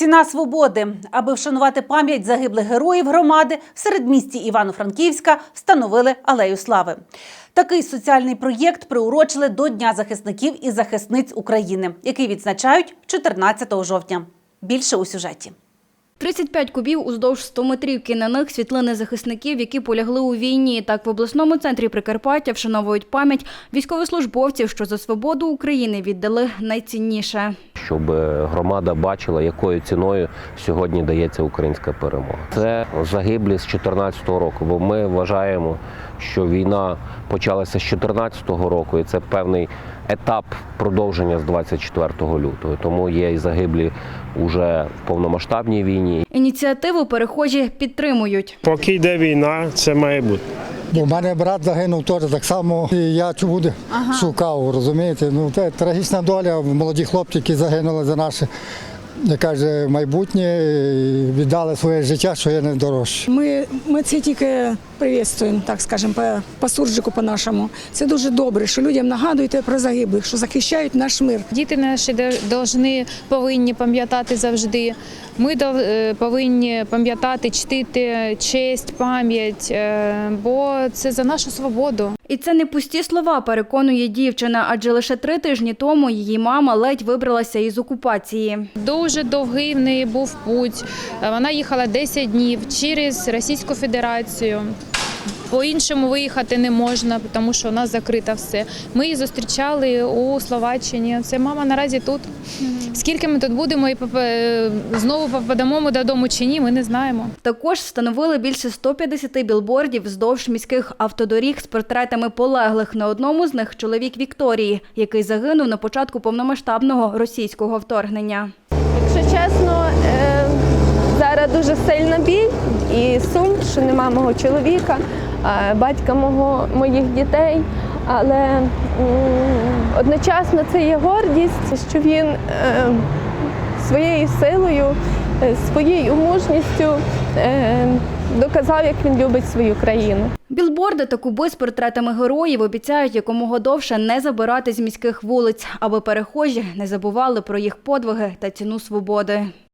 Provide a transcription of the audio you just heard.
Ціна свободи, аби вшанувати пам'ять загиблих героїв громади, в середмісті Івано-Франківська встановили алею слави. Такий соціальний проєкт приурочили до Дня захисників і захисниць України, який відзначають 14 жовтня. Більше у сюжеті. 35 кубів уздовж 100-метрівки. На них світлини захисників, які полягли у війні. Так в обласному центрі Прикарпаття вшановують пам'ять військовослужбовців, що за свободу України віддали найцінніше. Щоб е, громада бачила, якою ціною сьогодні дається українська перемога. Це загиблі з 2014 року, бо ми вважаємо, що війна почалася з 2014 року, і це певний етап продовження з 24 лютого. Тому є і загиблі уже в повномасштабній війні. Ініціативу перехожі підтримують. Поки йде війна, це має бути. У мене брат загинув теж так само. І я чому шукав, розумієте? Ну це трагічна доля. Молоді хлопці, які загинули за наше як каже, майбутнє, і віддали своє життя, що є найдорожче. Ми, ми це тільки привітствуємо, так скажемо, по, по суржику по-нашому. Це дуже добре, що людям нагадуєте про загиблих, що захищають наш мир. Діти наші должны, повинні пам'ятати завжди. Ми дов- е, повинні пам'ятати, чтити честь, пам'ять, е, бо це за нашу свободу. І це не пусті слова, переконує дівчина, адже лише три тижні тому її мама ледь вибралася із окупації. Дуже довгий в неї був путь. Вона їхала 10 днів через Російську Федерацію. По-іншому виїхати не можна, тому що у нас закрито все. Ми її зустрічали у Словаччині. Це мама наразі тут. Скільки ми тут будемо і попе- знову попадемо ми додому чи ні, ми не знаємо. Також встановили більше 150 білбордів вздовж міських автодоріг з портретами полеглих. На одному з них чоловік Вікторії, який загинув на початку повномасштабного російського вторгнення. Дуже сильна біль і сум, що нема мого чоловіка, батька мого, моїх дітей. Але одночасно це є гордість, що він е, своєю силою, е, своєю мужністю е, доказав, як він любить свою країну. Білборди та куби з портретами героїв обіцяють якомога довше не забирати з міських вулиць, аби перехожі не забували про їх подвиги та ціну свободи.